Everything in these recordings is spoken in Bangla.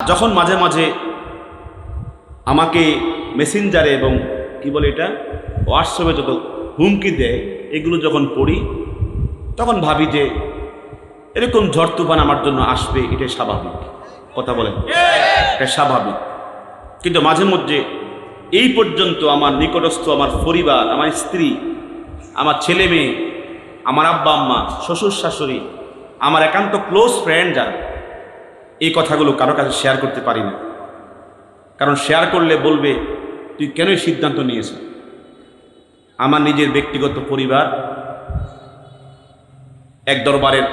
যখন মাঝে মাঝে আমাকে মেসেঞ্জারে এবং কি বলে এটা হোয়াটসঅ্যাপে যত হুমকি দেয়, এগুলো যখন পড়ি, তখন ভাবি যে এরকম ঝড় তুফান আমার জন্য আসবে, এটাই স্বাভাবিক। কথা বলেন। এটা স্বাভাবিক। কিন্তু মাঝে মধ্যে এই পর্যন্ত আমার নিকটস্থ আমার পরিবার, আমার স্ত্রী, আমার ছেলে মেয়ে আমার আব্বা আম্মা শ্বশুর শাশুড়ি আমার একান্ত ক্লোজ ফ্রেন্ড যারা এই কথাগুলো কারও কাছে শেয়ার করতে পারি না কারণ শেয়ার করলে বলবে, তুই কেন সিদ্ধান্ত নিয়েছ? আমার নিজের ব্যক্তিগত পরিবার, এক দরবারের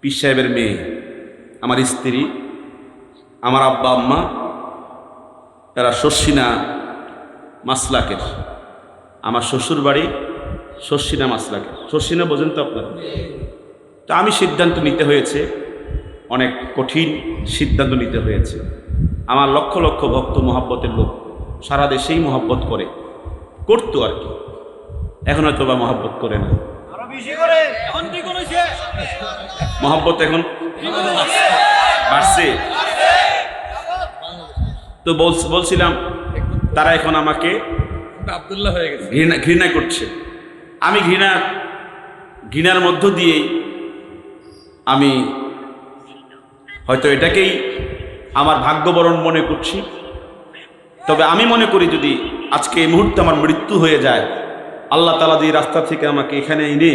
পীর সাহেবের মেয়ে, আমার স্ত্রী, আমার আব্বা, আম্মা, তারা শস্যিনা মাসলাকের। আমার শ্বশুর বাড়ি শস্যিনা মাসলাকের। শস্যিনা বোঝেন তো আপনারা। তো আমি সিদ্ধান্ত নিতে হয়েছে অনেক কঠিন সিদ্ধান্ত নিতে হয়েছে। আমার লক্ষ লক্ষ ভক্ত মহাব্বতের লোক সারা দেশেই মহাব্বত করে। করতো আর কি। এখন হয়তো বা মহাব্বত করে না। আরও বেশি করে। এখন কি মহাব্বত এখন বাড়ছে। তো বলছিলাম তারা এখন আমাকে আব্দুল্লাহ হয়ে গেছে। ঘৃণা ঘৃণা করছে। আমি ঘৃণা ঘৃণার মধ্য দিয়েই আমি হয়তো এটাকেই আমার ভাগ্যবরণ মনে করছি। তবে আমি মনে করি যদি আজকে এই মুহূর্তে আমার মৃত্যু হয়ে যায় আল্লাহ তালা যে রাস্তা থেকে আমাকে এখানে এনে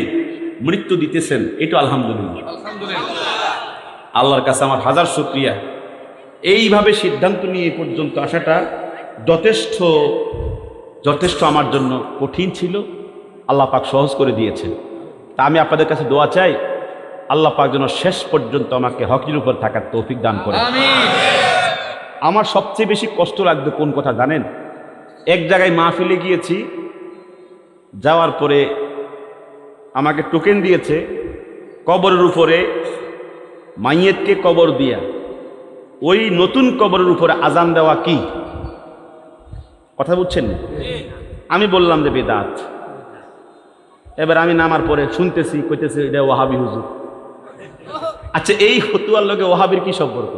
মৃত্যু দিতেছেন এটা আলহামদুলিল্লাহ। আলহামদুলিল্লাহ। আল্লাহর কাছে আমার হাজার শুক্রিয়া। এইভাবে সিদ্ধান্ত নিয়ে এ পর্যন্ত আসাটা যথেষ্ট যথেষ্ট আমার জন্য কঠিন ছিল। আল্লাহ পাক সহজ করে দিয়েছেন। তা আমি আপনাদের কাছে দোয়া চাই আল্লাহ পাক যেন শেষ পর্যন্ত আমাকে হকির উপর থাকার তৌফিক দান করে আমার সবচেয়ে বেশি কষ্ট লাগবে কোন কথা জানেন? এক জায়গায় মাহফিলে গিয়েছি যাওয়ার পরে আমাকে টোকেন দিয়েছে কবরের উপরে মাইয়েতকে কবর দিয়া। ওই নতুন কবরের উপরে আজান দেওয়া কি? কথা বুঝছেন? আমি বললাম যে বেদাত। এবার আমি নামার পরে শুনতেছি কইতেছে এটা ওহাবি হুজুর। আচ্ছা এই হতুয়ার লগে ওহাবির কি সম্পর্ক?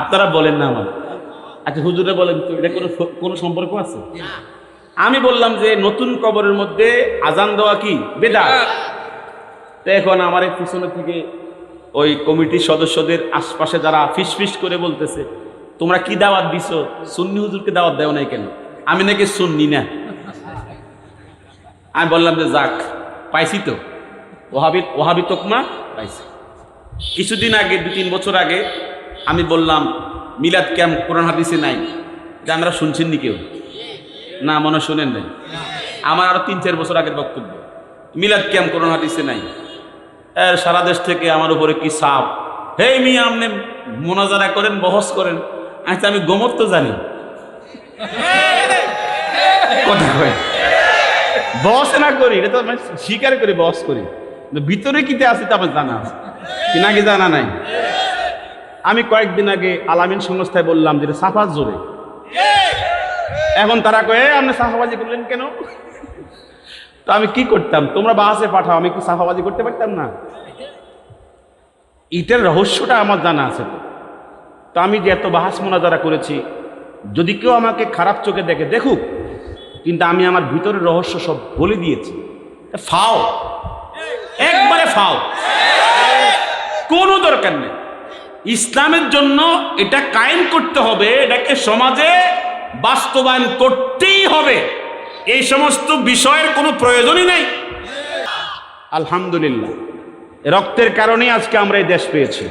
আপনারা বলেন না আমার। আচ্ছা হুজুরে বলেন তো এটা কোনো কোনো সম্পর্ক আছে? আমি বললাম যে নতুন কবরের মধ্যে আজান দেওয়া কি? বেদা তো এখন আমার এই পিছনে থেকে ওই কমিটির সদস্যদের আশপাশে যারা ফিস ফিস করে বলতেছে তোমরা কি দাওয়াত দিছো? সুন্নি হুজুরকে দাওয়াত দেও নাই কেন? আমি নাকি শুননি না। আমি বললাম যে যাক পাইছি তো। ওহাবি ওহাবি তোকমা পাইছি। কিছুদিন আগে, দু তিন বছর আগে, আমি বললাম, মিলাদ ক্যাম্প কোরআন হাদিসে নাই। যে আমরা শুনছেন নি কেউ? না, মনে শোনেন নাই। আমার আরও তিন, চার বছর আগের বক্তব্য। মিলাদ ক্যাম্প কোরআন হাদিসে নাই। এর সারা দেশ থেকে আমার উপরে কি সাপ? হে মি আপনি মোনাজারা করেন, বহস করেন। আচ্ছা আমি গোমর তো জানি। কথা কয়। বস না করি, এটা তো আমি স্বীকার করি বস করি। ভিতরে কিতে আছে তা আমার জানা আছে। কি নাকি জানা নাই? আমি কয়েকদিন আগে আলামিন সংস্থায় বললাম যে সাফাত জোরে। এখন তারা কয়ে আপনি সাফাবাজি করলেন কেন? তো আমি কি করতাম? তোমরা বাসে পাঠাও, আমি কি সাফাবাজি করতে পারতাম না? এটার রহস্যটা আমার জানা আছে তো। তো আমি যে এত বাহাস মোনাজারা করেছি, যদি কেউ আমাকে খারাপ চোখে দেখে, দেখুক, কিন্তু আমি আমার ভিতরের রহস্য সব বলে দিয়েছি। ফাও। একবারে ফাও। কোনো দরকার নেই। ইসলামের জন্য এটা কায়েম করতে হবে, এটাকে সমাজে বাস্তবায়ন করতেই হবে। এই সমস্ত বিষয়ের কোনো প্রয়োজনই নেই। আলহামদুলিল্লাহ। রক্তের কারণেই আজকে আমরা এই দেশ পেয়েছি।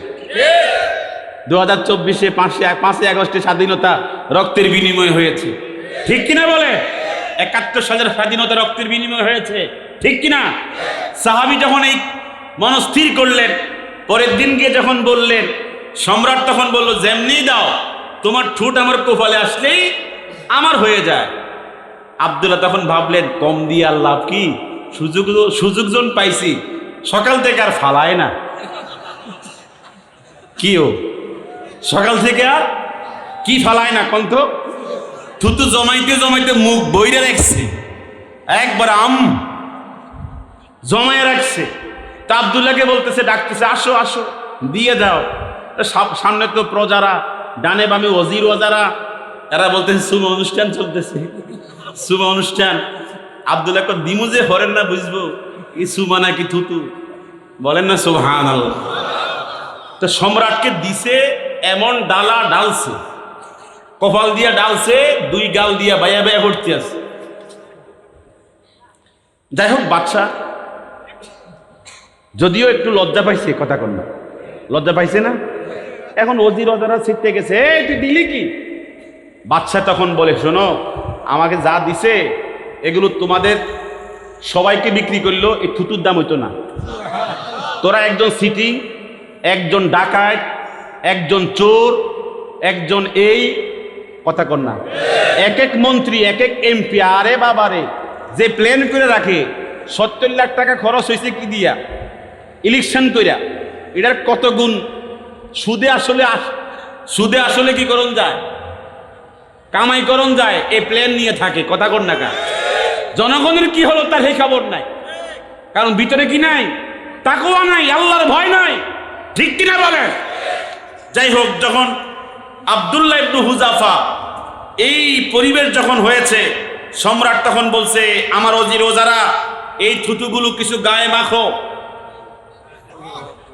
দু হাজার চব্বিশে পাঁচে পাঁচই আগস্টে স্বাধীনতা রক্তের বিনিময় হয়েছে। ঠিক কিনা বলে? একাত্তর সালের স্বাধীনতা রক্তের বিনিময় হয়েছে। ঠিক কিনা? সাহাবি যখন এই মনস্থির করলেন, পরের দিন গিয়ে যখন বললেন, সম্রাট তখন বলল, যেমনি দাও, তোমার ঠোঁট আমার কপালে আসলেই আমার হয়ে যায়। আবদুল্লাহ তখন ভাবলেন, কম দিয়ে আর লাভ কি? সুযোগ সুযোগ সুযোগজন পাইছি, সকাল থেকে আর ফালায় না। কি ও? সকাল থেকে আর কি ফালায় না কন্ত থুতু জমাইতে জমাইতে মুখ বইরে রাখছে। একবার আম জমায় রাখছে। তা আবদুল্লাহকে বলতেছে, ডাকতেছে, আসো আসো, দিয়ে দাও। সামনে তো প্রজারা, ডানে বামে অজির ওজারা এরা বলতেছে শুভ অনুষ্ঠান চলতেছে। শুভ অনুষ্ঠান। আব্দুল্লাহ দিমু যে হরেন না বুঝব কি সুমা নাকি থুতু। বলেন না সুবহান আল্লাহ তো সম্রাটকে দিছে, এমন ডালা ডালছে। কপাল দিয়া ডালছে, দুই গাল দিয়া বাইয়া বাইয়া করতে আছে। যাই হোক বাদশা যদিও একটু লজ্জা পাইছে কথা কন না। লজ্জা পাইছে না? এখন অজির অজারা ছিটতে গেছে, এই, তুই দিলি কি? বাচ্চা তখন বলে, শোনো, আমাকে যা দিছে, এগুলো তোমাদের সবাইকে বিক্রি করল, এই থুতুর দাম হইতো না। তোরা একজন সিটি, একজন ডাকাত, একজন চোর, একজন এই, কথা কর না। এক এক মন্ত্রী, এক এক এমপি, আরে বাবারে, যে প্ল্যান করে রাখে, সত্তর লাখ টাকা খরচ হয়েছে কি দিয়া? ইলেকশন কইরা, এটার কত গুণ? সুদে আসলে আস- সুদে আসলে কি করণ যায়? কামাই করণ যায় এই প্ল্যান নিয়ে থাকে, কথা কর না কা জনগণের কি হলো তার সেই খবর নাই। কারণ ভিতরে কি নাই? তাকুয়া নাই, আল্লাহর ভয় নাই। ঠিক কিনা বলেন? যাই হোক, যখন আবদুল্লাহ ইবনু হুজাফা এই পরিবেশ যখন হয়েছে, সম্রাট তখন বলছে, আমার অজির ওজারা এই থুতুগুলো কিছু গায়ে মাখো।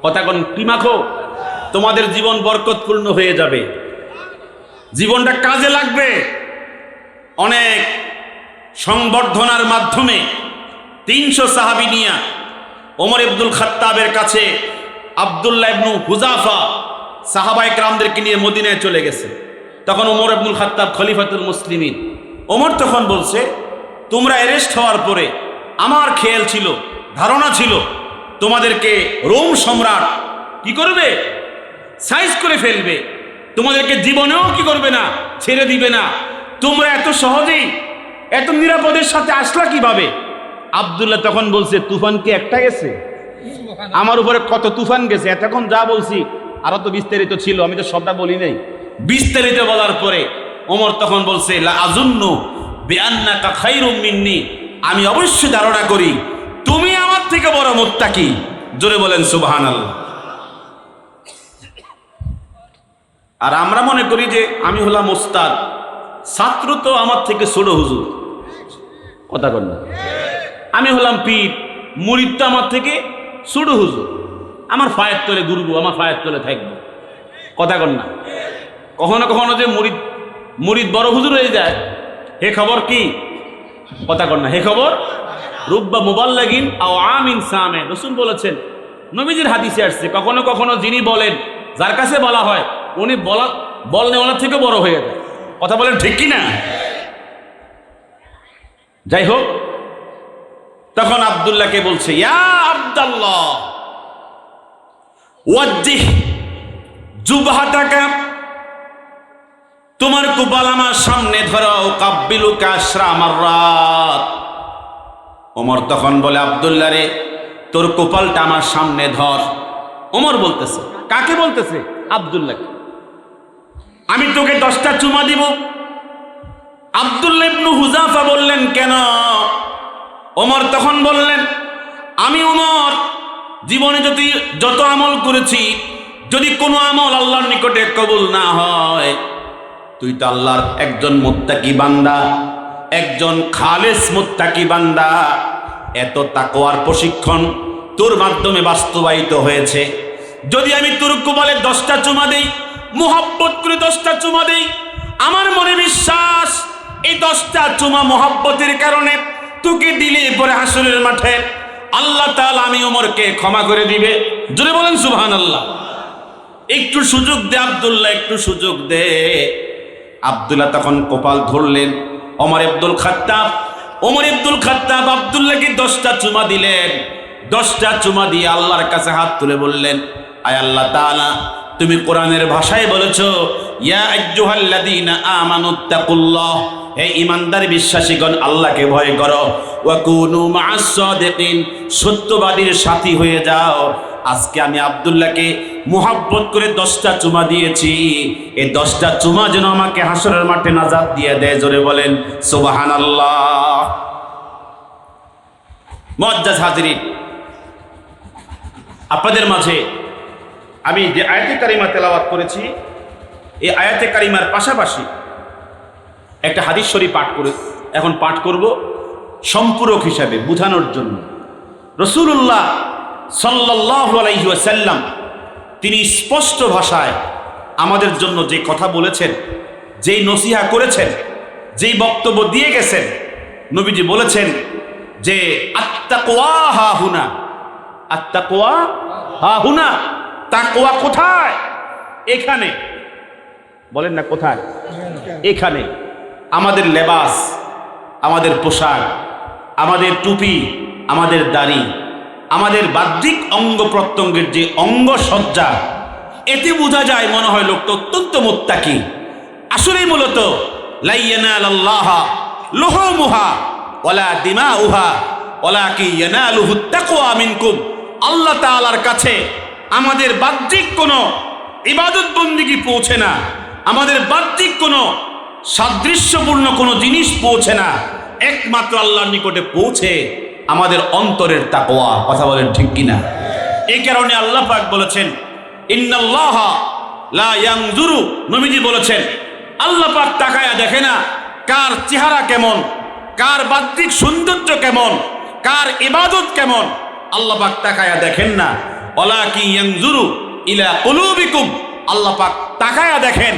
কথা কোন কি মাখো? তোমাদের জীবন বরকতপূর্ণ হয়ে যাবে। জীবনটা কাজে লাগবে। অনেক সংবর্ধনার মাধ্যমে তিনশো সাহাবি নিয়া ওমর আব্দুল খাত্তাবের কাছে আবদুল্লাহ ইবনু হুজাফা সাহাবাই ক্রামদেরকে নিয়ে মদিনায় চলে গেছে। তখন ওমর আব্দুল খাত্তাব খলিফাতুল মুসলিমিন। ওমর তখন বলছে, তোমরা অ্যারেস্ট হওয়ার পরে আমার খেয়াল ছিল, ধারণা ছিল তোমাদেরকে রোম সম্রাট কি করবে? সাইজ করে ফেলবে। তোমাদেরকে জীবনেও কি করবে না? ছেড়ে দিবে না। তোমরা এত সহজেই, এত নিরাপদের সাথে আসলা কীভাবে? আবদুল্লাহ তখন বলছে, তুফান কি একটা গেছে? আমার উপরে কত তুফান গেছে? এতক্ষণ যা বলছি, আরও তো বিস্তারিত ছিল, আমি তো সবটা বলি নাই। বিস্তারিত বলার পরে ওমর তখন বলছে আজুন্নু বিআন্নাকা খায়রুম মিন্নি। আমি অবশ্যই ধারণা করি থেকে বড় মুত্তাকি জোরে বলেন, সুবহানাল্লাহ। আর আমরা মনে করি যে আমি হলাম ওস্তাদ ছাত্র তো আমার থেকে ছোট হুজুর। কথা কর আমি হলাম পীর। মুরিদ তো আমার থেকে ছোট হুজুর। আমার ফায়ের তলে ঘুরবো, আমার ফায়ের তলে থাকব। কথা কর না। কখনো কখনো যে মুরিদ মুরিদ বড় হুজুর হয়ে যায়। হে খবর কি? কথা কর না। হে খবর? রুব্বা মোবাল লাগিন আও আমিন সামে। রসুল বলেছেন, নবীজির হাদিসে আসছে, কখনো কখনো যিনি বলেন, যার কাছে বলা হয়, উনি বলা, বল নেওয়ার থেকে বড় হয়ে যায়। কথা বলেন ঠিক কি না? যাই হোক, তখন আবদুল্লাহকে বলছে, ইয়া আব্দাল্লাহ, ওয়াজ্জিহ জুবহাতাকা, তোমার কুপাল আমার সামনে ধরো কাব্বিলু কাশরা আমার রাত ওমর তখন বলে, আবদুল্লাহ রে, তোর কোপালটা আমার সামনে ধর। ওমর বলতেছে, কাকে বলতেছে? আবদুল্লাহকে। আমি তোকে দশটা চুমা দিব। আব্দুল্লাহ ইবনু হুজাফা বললেন, কেন? ওমর তখন বললেন, আমি ওমর, জীবনে যদি যত আমল করেছি, যদি কোনো আমল আল্লাহর নিকটে কবুল না হয়, তুই তো আল্লাহর একজন মুত্তাকি বান্দা। একজন খালেস মুত্তাকি বান্দা, এত তাকওয়ার প্রশিক্ষণ তোর মাধ্যমে বাস্তবায়িত হয়েছে। যদি আমি তোর কোবালে দশটা চুমা দেই, মোহাব্বত করে দশটা চুমা দেই, আমার মনে বিশ্বাস, এই দশটা চুমা মোহাব্বতের কারণে তোকে দিলে পরে হাসরের মাঠে আল্লাহ তাআলা আমি ওমরকে ক্ষমা করে দিবে। জোরে বলেন সুবহান আল্লাহ একটু সুযোগ দে আব্দুল্লাহ, একটু সুযোগ দে। আব্দুল্লাহ তখন কপাল ধরলেন ওমর আব্দুল খাত্তাব। ওমর আব্দুল খাত্তাব আব্দুল্লাহকে দশটা চুমা দিলেন। দশটা চুমা দিয়ে আল্লাহর কাছে হাত তুলে বললেন, আয় আল্লাহ তাআলা, তুমি কোরআনের ভাষায় বলেছ, ইয়া হে আল্লাহকে ভয় করো। সত্যবাদীর সাথী হয়ে যাও। আজকে আমি আব্দুল্লাহকে মোহাব্বত করে দশটা চুমা দিয়েছি। এই দশটা চুমা যেন আমাকে হাসরের মাঠে নাজাদ দিয়ে দেয়, জোরে বলেন সুবাহান আল্লাহ মজ্জাজ হাজিরিন আপনাদের মাঝে আমি যে আয়াতে কারিমা তেলাওয়াত করেছি, এই আয়াতে কারিমার পাশাপাশি একটা হাদিস পাঠ করে এখন পাঠ করব সম্পূরক হিসাবে বোঝানোর জন্য। রসুল্লাহ সাল্লাহ আলাইসাল্লাম তিনি স্পষ্ট ভাষায় আমাদের জন্য যে কথা বলেছেন, যেই নসিহা করেছেন, যেই বক্তব্য দিয়ে গেছেন, নবীজি বলেছেন যে আত্মাকোয়া হা হুনা। আত্মাকোয়া হা হুনা। তাকোয়া কোথায়? এখানে। বলেন না কোথায়? এখানে। আমাদের লেবাস, আমাদের পোশাক, আমাদের টুপি, আমাদের দাড়ি আমাদের বাহ্যিক অঙ্গ প্রত্যঙ্গের যে অঙ্গ সজ্জা, এতে বোঝা যায় মনে হয় লোকটা অত্যন্ত মোত্তাকি। আসলেই মূলত লাইয়ানাল আল্লাহ লোহমুহা ওলা দিমা উহা ওলা কি ইয়ানালুহু তাকওয়া মিনকুম। আল্লাহ তাআলার কাছে আমাদের বাহ্যিক কোনো ইবাদত বন্দিগি পৌঁছে না, আমাদের বাহ্যিক কোনো সাদৃশ্যপূর্ণ কোনো জিনিস পৌঁছে না, একমাত্র আল্লাহর নিকটে পৌঁছে আমাদের অন্তরের তাকওয়া, কথা বলেন ঠিক কিনা? এই কারণে আল্লাহ পাক বলেছেন, ইন্নাল্লাহ লা ইয়ানজুরু। নবীজি বলেছেন, আল্লাহ পাক তাকায়া দেখে না কার চেহারা কেমন, কার বাহ্যিক সৌন্দর্য কেমন, কার ইবাদত কেমন। আল্লাহ পাক তাকায়া দেখেন না। ওলা কি ইয়ানজুরু ইলা কুলুবিকুম। আল্লাহ পাক তাকায়া দেখেন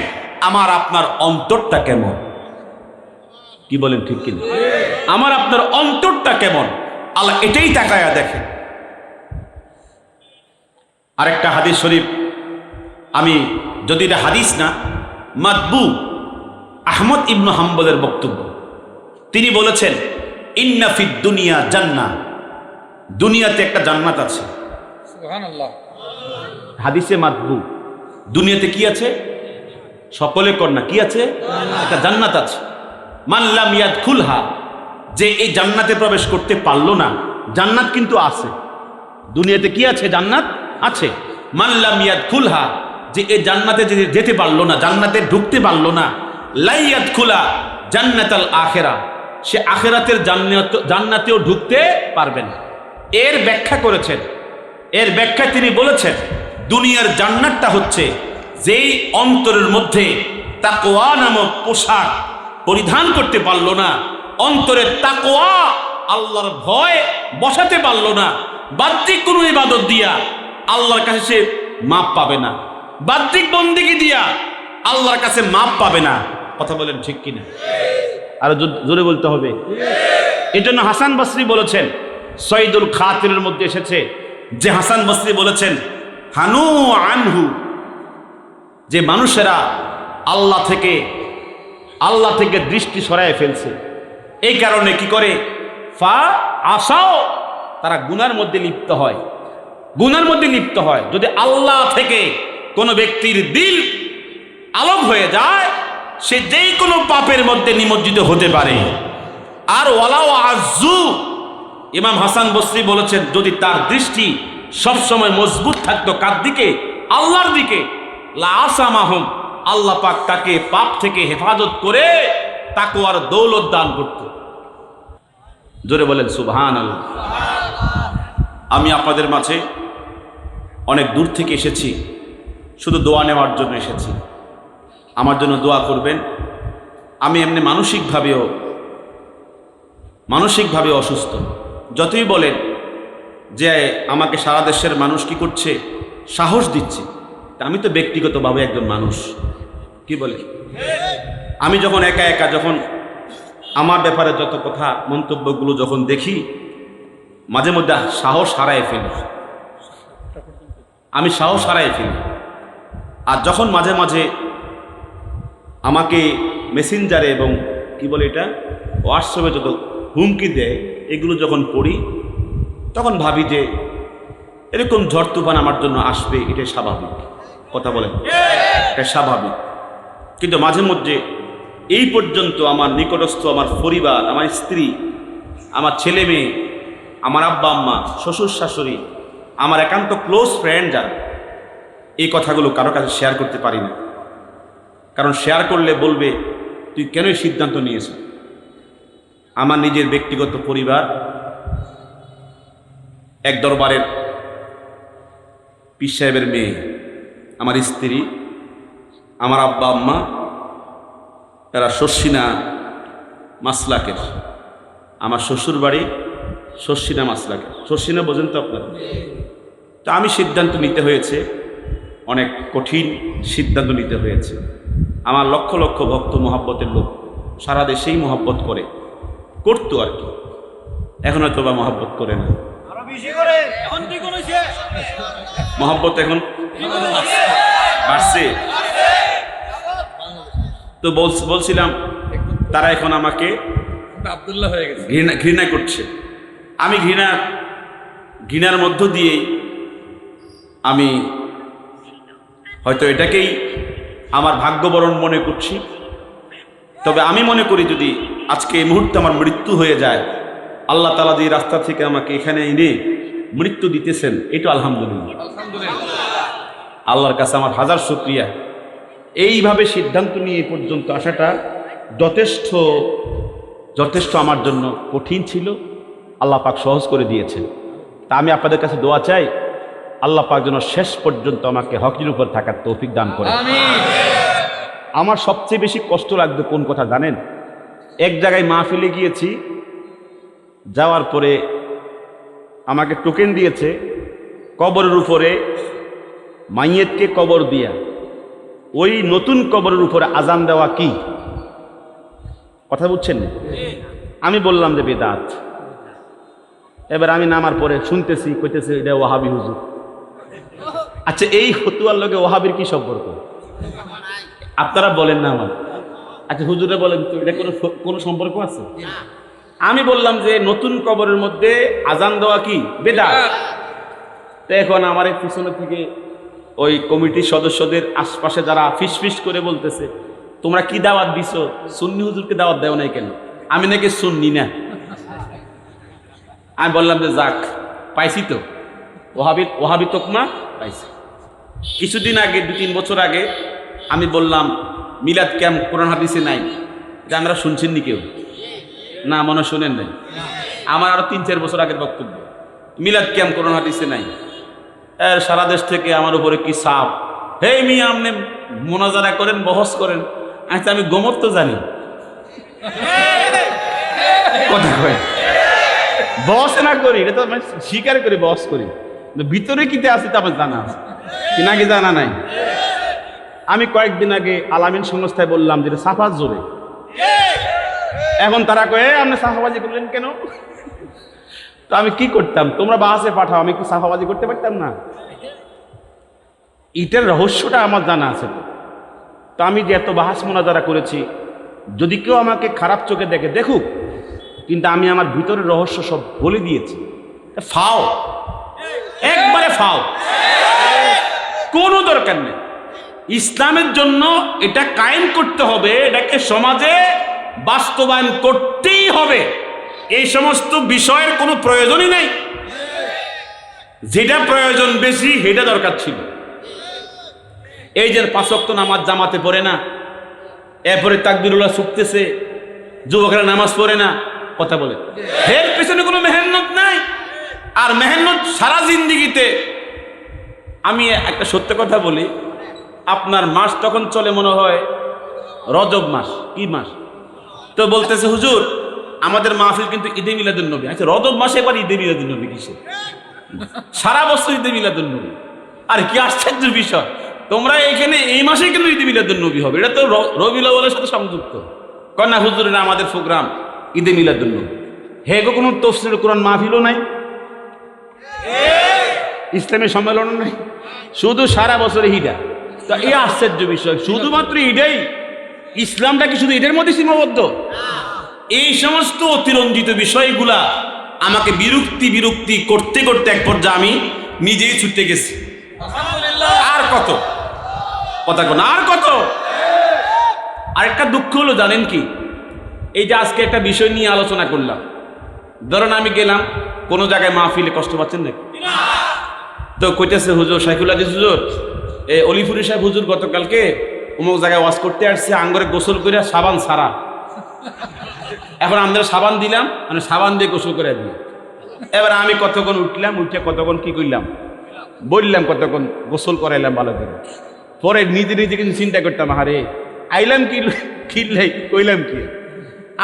আমার আপনার অন্তরটা কেমন। কি বলেন ঠিক কিনা? আমার আপনার অন্তরটা কেমন? আল্লাহ এটাই তাকায়া দেখেন আরেকটা হাদিস শরীফ আমি যদি এটা হাদিস না মাতবু আহমদ ইবনু হাম্বলের বক্তব্য। তিনি বলেছেন ইন্নাফিদ দুনিয়া জান্না দুনিয়াতে একটা জান্নাত আছে। হাদিসে মাতবু। দুনিয়াতে কি আছে? সকলে কন্যা কি আছে? একটা জান্নাত আছে। মানলাম ইয়াদ খুলহা যে এই জান্নাতে প্রবেশ করতে পারল না। জান্নাত কিন্তু আছে। দুনিয়াতে কি আছে? জান্নাত আছে। মানলাম ইয়াদ খুলহা যে এই জান্নাতে যেতে পারল না, জান্নাতে ঢুকতে পারল না লাইয়াদ খুলা জান্নাতাল আখেরা, সে আখেরাতের জান্নাত জান্নাতেও ঢুকতে পারবে না। এর ব্যাখ্যা করেছেন। এর ব্যাখ্যা তিনি বলেছেন, দুনিয়ার জান্নাতটা হচ্ছে যেই অন্তরের মধ্যে তাকোয়া নামক পোশাক পরিধান করতে পারল না অন্তরের তাকোয়া আল্লাহর ভয় বসাতে পারল না। বাহ্যিক কোনো ইবাদত দিয়া আল্লাহর কাছে সে মাপ পাবে না। বাহ্যিক বন্দিগি দিয়া আল্লাহর কাছে মাপ পাবে না। কথা বলেন ঠিক কিনা? আরও জোরে বলতে হবে। এজন্য হাসান বসরি বলেছেন সঈদুল খাতিরের মধ্যে এসেছে যে হাসান বসরি বলেছেন, হানু আনহু যে মানুষেরা আল্লাহ থেকে আল্লাহ থেকে দৃষ্টি সরায় ফেলছে। এই কারণে কি করে? ফা আসাও, তারা গুনার মধ্যে লিপ্ত হয়। গুনার মধ্যে লিপ্ত হয়। যদি আল্লাহ থেকে কোনো ব্যক্তির দিল আলোক হয়ে যায়, সে যেই কোনো পাপের মধ্যে নিমজ্জিত হতে পারে। আর ওয়ালাও আজু ইমাম হাসান বসরি বলেছেন, যদি তার দৃষ্টি সবসময় মজবুত থাকতো কার দিকে? আল্লাহর দিকে। লাসামাহম আল্লাহ পাক তাকে পাপ থেকে হেফাজত করে তাকে আর দৌলত দান করত। জোরে বলেন সুবহান আমি আপনাদের মাঝে অনেক দূর থেকে এসেছি, শুধু দোয়া নেওয়ার জন্য এসেছি। আমার জন্য দোয়া করবেন। আমি এমনি মানসিকভাবেও মানসিকভাবে অসুস্থ। যতই বলেন যে আমাকে সারা দেশের মানুষ কি করছে, সাহস দিচ্ছে। আমি তো ব্যক্তিগতভাবে একজন মানুষ। কি বলে? আমি যখন একা একা যখন আমার ব্যাপারে যত কথা, মন্তব্যগুলো যখন দেখি, মাঝে মধ্যে সাহস হারায় ফেলি। আমি সাহস হারায় ফেলি। আর যখন মাঝে মাঝে আমাকে মেসেঞ্জারে এবং কি বলে এটা? হোয়াটসঅ্যাপে যত হুমকি দেয়, এগুলো যখন পড়ি, তখন ভাবি যে এরকম ঝড় তুফান আমার জন্য আসবে, এটাই স্বাভাবিক। কথা বলেন। এটা স্বাভাবিক। কিন্তু মাঝে মধ্যে এই পর্যন্ত আমার নিকটস্থ আমার পরিবার, আমার স্ত্রী, আমার ছেলে মেয়ে, আমার আব্বা আম্মা, শ্বশুর শাশুড়ি, আমার একান্ত ক্লোজ ফ্রেন্ড যারা, এই কথাগুলো কারও কাছে শেয়ার করতে পারি না। কারণ শেয়ার করলে বলবে, তুই কেন সিদ্ধান্ত নিয়েছ আমার নিজের ব্যক্তিগত পরিবার, এক দরবারের পীর সাহেবের মেয়ে, আমার স্ত্রী, আমার আব্বা আম্মা এরা শর্ষিনা মাসলাকের। আমার শ্বশুর বাড়ি শর্ষিনা মাসলাকের। শর্ষিনা বোঝেন তো আপনার? তো আমি সিদ্ধান্ত নিতে হয়েছে অনেক কঠিন সিদ্ধান্ত নিতে হয়েছে। আমার লক্ষ লক্ষ ভক্ত মহাব্বতের লোক সারা দেশেই মহাব্বত করে। করতো আর কি। এখন হয়তো বা মহাব্বত করে না। মহাব্বত এখন বাড়ছে। তো বলছিলাম তারা এখন আমাকে আবদুল্লাহ হয়ে গেছে। ঘৃণা ঘৃণা করছে। আমি ঘৃণা ঘৃণার মধ্য দিয়েই আমি হয়তো এটাকেই আমার ভাগ্যবরণ মনে করছি। তবে আমি মনে করি যদি আজকে এই মুহূর্তে আমার মৃত্যু হয়ে যায় আল্লাহ তালা যে রাস্তা থেকে আমাকে এখানে এনে মৃত্যু দিতেছেন এটা আলহামদুলিল্লাহ। আলহামদুলিল্লাহ। আল্লাহর কাছে আমার হাজার শুক্রিয়া। এইভাবে সিদ্ধান্ত নিয়ে এ পর্যন্ত আসাটা যথেষ্ট যথেষ্ট আমার জন্য কঠিন ছিল। আল্লাহ পাক সহজ করে দিয়েছেন। তা আমি আপনাদের কাছে দোয়া চাই আল্লাহ পাক যেন শেষ পর্যন্ত আমাকে হকির উপর থাকার তৌফিক দান করে আমার সবচেয়ে বেশি কষ্ট লাগবে কোন কথা জানেন? এক জায়গায় মাহফিলে গিয়েছি যাওয়ার পরে আমাকে টোকেন দিয়েছে কবরের উপরে মাইয়েতকে কবর দিয়া। ওই নতুন কবরের উপরে আজান দেওয়া কি? কথা বুঝছেন? আমি বললাম যে বেদাত। এবার আমি নামার পরে শুনতেছি, কইতেছি এটা ওহাবি হুজুর। আচ্ছা এই হতুয়ার লোকে ওহাবির কি সম্পর্ক? আপনারা বলেন না আমার। আচ্ছা হুজুরে বলেন, তো এটা কোনো কোনো সম্পর্ক আছে? আমি বললাম যে নতুন কবরের মধ্যে আজান দেওয়া কি? বেদা তো এখন আমার পিছনে থেকে ওই কমিটির সদস্যদের আশপাশে যারা ফিস ফিস করে বলতেছে, তোমরা কি দাওয়াত দিছো? সুন্নি হুজুরকে দাওয়াত দেও নাই কেন? আমি নাকি শুননি না। আমি বললাম যে, যাক, পাইছি তো। ওহাবি ওহাবি তোকমা পাইছি। কিছুদিন আগে, দু তিন বছর আগে, আমি বললাম, মিলাদ ক্যাম্প কোরআন হাদিসে নাই? এটা আমরা শুনছেন নি কেউ? না, মনে শোনেন নাই। আমার আরও তিন চার বছর আগের বক্তব্য। মিলাদ ক্যাম্প কোরআন হাদিসে নাই? সারা দেশ থেকে আমার উপরে কি সাপ? হে মিয়া, আপনি মোনাজারা করেন, বহস করেন। আচ্ছা আমি গোমর তো জানি। বস না করি, এটা তো আমি স্বীকার করি বস করি। ভিতরে কিতে আছে তা আমার জানা আছে। কি নাকি জানা নাই। আমি কয়েকদিন আগে আলামিন সংস্থায় বললাম যে এটা সাফাত জোরে। এখন তারা কয়ে আপনি সাফাবাজি করলেন কেন? তো আমি কি করতাম? তোমরা বাসে পাঠাও, আমি কি সাফাবাজি করতে পারতাম না? ইটার রহস্যটা আমার জানা আছে। তো আমি যে এত বাহাস মোনাজারা করেছি, যদি কেউ আমাকে খারাপ চোখে দেখে, দেখুক, কিন্তু আমি আমার ভিতরের রহস্য সব বলে দিয়েছি। ফাও। একবারে ফাও। কোনো দরকার নেই। ইসলামের জন্য এটা কায়েম করতে হবে, এটাকে সমাজে বাস্তবায়ন করতেই হবে। এই সমস্ত বিষয়ের কোনো প্রয়োজনই নাই। যেটা প্রয়োজন বেশি, সেটা দরকার ছিল। এই যে পাঁচক্ত নামাজ জামাতে পড়ে না, এরপরে তাকবিরুল্লাহ শুকতেছে, যুবকরা নামাজ পড়ে না, কথা বলে। এর পেছনে কোনো মেহনত নাই। আর মেহনত সারা জিন্দিগিতে, আমি একটা সত্য কথা বলি, আপনার মাস তখন চলে মনে হয় রজব মাস কি মাস। তো বলতেছে, হুজুর আমাদের মাহফিল কিন্তু ঈদে মিলাদুল নবী। আচ্ছা রজব মাসে এবার ঈদে মিলাদুল নবী কিসে সারা বছর ঈদে মিলাদুল নবী। আর, কি আশ্চর্যের বিষয়। তোমরা এখানে এই মাসে কিন্তু ঈদে মিলাদুল নবী হবে? এটা তো র- রবিউল আউয়ালের সাথে সংযুক্ত। কন্যা হুজুরের আমাদের প্রোগ্রাম, ঈদে মিলাদুল নবী। হে গো, কোনো তফসিল কোরআন মাহফিলও নাই? ইসলামী সম্মেলনও নাই? শুধু সারা বছর হিডা তো এই আশ্চর্য বিষয়, শুধুমাত্র ইডাই ইসলামটা কি শুধু এটার মধ্যে সীমাবদ্ধ? এই সমস্ত অতিরঞ্জিত বিষয়গুলা আমাকে বিরক্তি বিরক্তি করতে করতে এক পর্যায়ে আমি নিজেই ছুটে গেছি। আর কত? কথা কোন আর কত? আরেকটা দুঃখ হলো জানেন কি? এই যে আজকে একটা বিষয় নিয়ে আলোচনা করলাম। ধরুন আমি গেলাম কোনো জায়গায় মাহফিলে কষ্ট পাচ্ছেন নাকি? তো কইতেছে হুজুর শাইকুল আদিস হুজুর এই অলিফুরি সাহেব হুজুর গতকালকে অমুক জায়গায় ওয়াশ করতে আসছে আঙ্গরে গোসল করে সাবান সারা এখন আমরা সাবান দিলাম মানে সাবান দিয়ে গোসল করে দিই এবার আমি কতক্ষণ উঠলাম, উঠে কতক্ষণ কি করলাম? বললাম কতক্ষণ গোসল করাইলাম ভালো করে। পরে নিজে নিজে কিন্তু চিন্তা করতাম আরে আইলাম কি কিনলে কইলাম কি?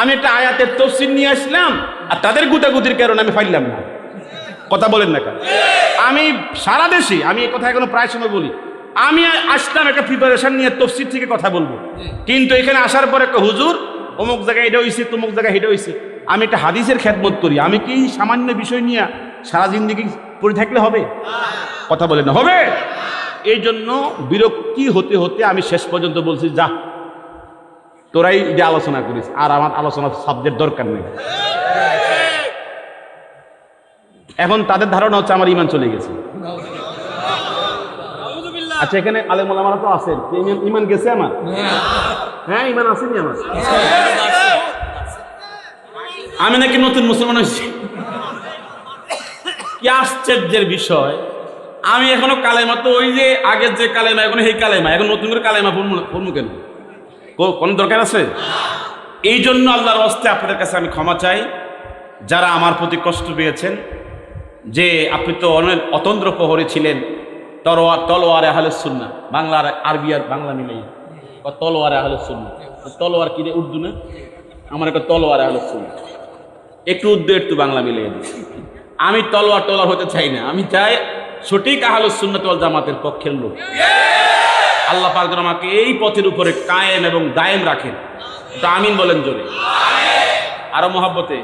আমি একটা আয়াতের তফসিল নিয়ে আসলাম, আর তাদের গুতাগুতির কারণে আমি ফাইলাম না। কথা বলেন না কেন? আমি সারা দেশে, আমি এই কথা এখনও প্রায় সময় বলি, আমি আসলাম একটা প্রিপারেশন নিয়ে তফসির থেকে কথা বলব। কিন্তু এখানে আসার পর একটা হুজুর অমুক জায়গায় এটা হয়েছে তমুক জায়গায় এটা হয়েছে আমি একটা হাদিসের খ্যাতমত করি। আমি কি সামান্য বিষয় নিয়ে সারা জিন্দগি পড়ে থাকলে হবে? কথা বলে না। হবে? এই জন্য বিরক্তি হতে হতে আমি শেষ পর্যন্ত বলছি, যা, তোরাই যে আলোচনা করিস, আর আমার আলোচনা সাবজেক্ট দরকার নেই। এখন তাদের ধারণা হচ্ছে আমার ইমান চলে গেছে। আচ্ছা এখানে আলেম তো ইমান- ইমান গেছে আমার? হ্যাঁ ইমান আমার আমি নাকি নতুন মুসলমান হয়েছি? কি আশ্চর্যের বিষয়। আমি এখনও কালেমা, তো ওই যে আগের যে কালেমা, এখন সেই কালেমা, এখন নতুন করে কালেমা পড়বো- কেন? কোনো দরকার আছে? এই জন্য আল্লাহর হস্তে আপনাদের কাছে আমি ক্ষমা চাই। যারা আমার প্রতি কষ্ট পেয়েছেন, যে আপনি তো অনেক অতন্দ্র প্রহরে ছিলেন তরোয়ার তলোয়ার আহলে সুন্না বাংলা আর আরবি আর বাংলা মিলেই ও তলোয়ারে আহলে সুন্না তলোয়ার কি রে, উর্দু না? আমার একটা তলোয়ার আহলে সুন্না একটু উর্দু, একটু বাংলা মিলিয়ে আমি তলোয়ার তলোয়ার হতে চাই না। আমি চাই সঠিক আহলে সুন্নাত ওয়াল জামাতের পক্ষের লোক। আল্লাহ পাক যেন আমাকে এই পথের উপরে কায়েম এবং দায়েম রাখেন। আমিন বলেন জোরে। আরও মহাব্বতে?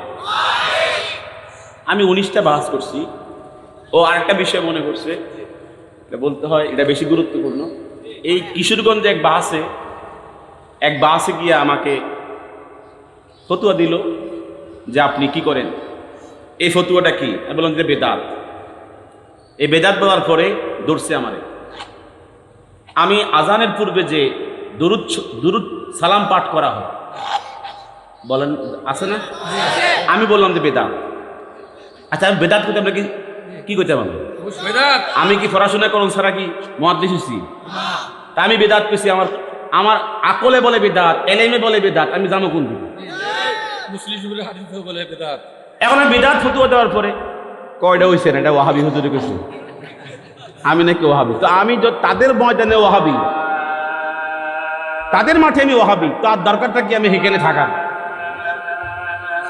আমি উনিশটা বাস করছি। ও আরেকটা বিষয় মনে করছে বলতে হয়, এটা বেশি গুরুত্বপূর্ণ। এই কিশোরগঞ্জে এক বাসে এক বাসে গিয়ে আমাকে ফতুয়া দিল যে আপনি কি করেন? এই ফতুয়াটা কি? আমি বললাম যে বেদাত। এই বেদাত বলার পরে দৌড়ছে আমারে। আমি আজানের পূর্বে যে দুরুদ দুরুদ সালাম পাঠ করা হয় বলেন আছে না? আমি বললাম যে বেদাত। আচ্ছা আমি বেদাত করতে আমরা কি করতে পারব বেদাত। আমি কি পড়াশোনা করুন ছাড়া কি মহাদ্দেশ হচ্ছি তা আমি বেদাত পেয়েছি আমার আমার আকলে বলে বিদাত এলেমে বলে বিদাত আমি জানো কোন দিকে? এখন আমি বিদাত ফতুয়া দেওয়ার পরে কয়টা হয়েছে না এটা ওহাবি হুজুরে কইছে। আমি নাকি ওহাবি তো আমি তাদের ময়দানে ওহাবি তাদের মাঠে আমি ওহাবি তো আর দরকারটা কি আমি সেখানে থাকার?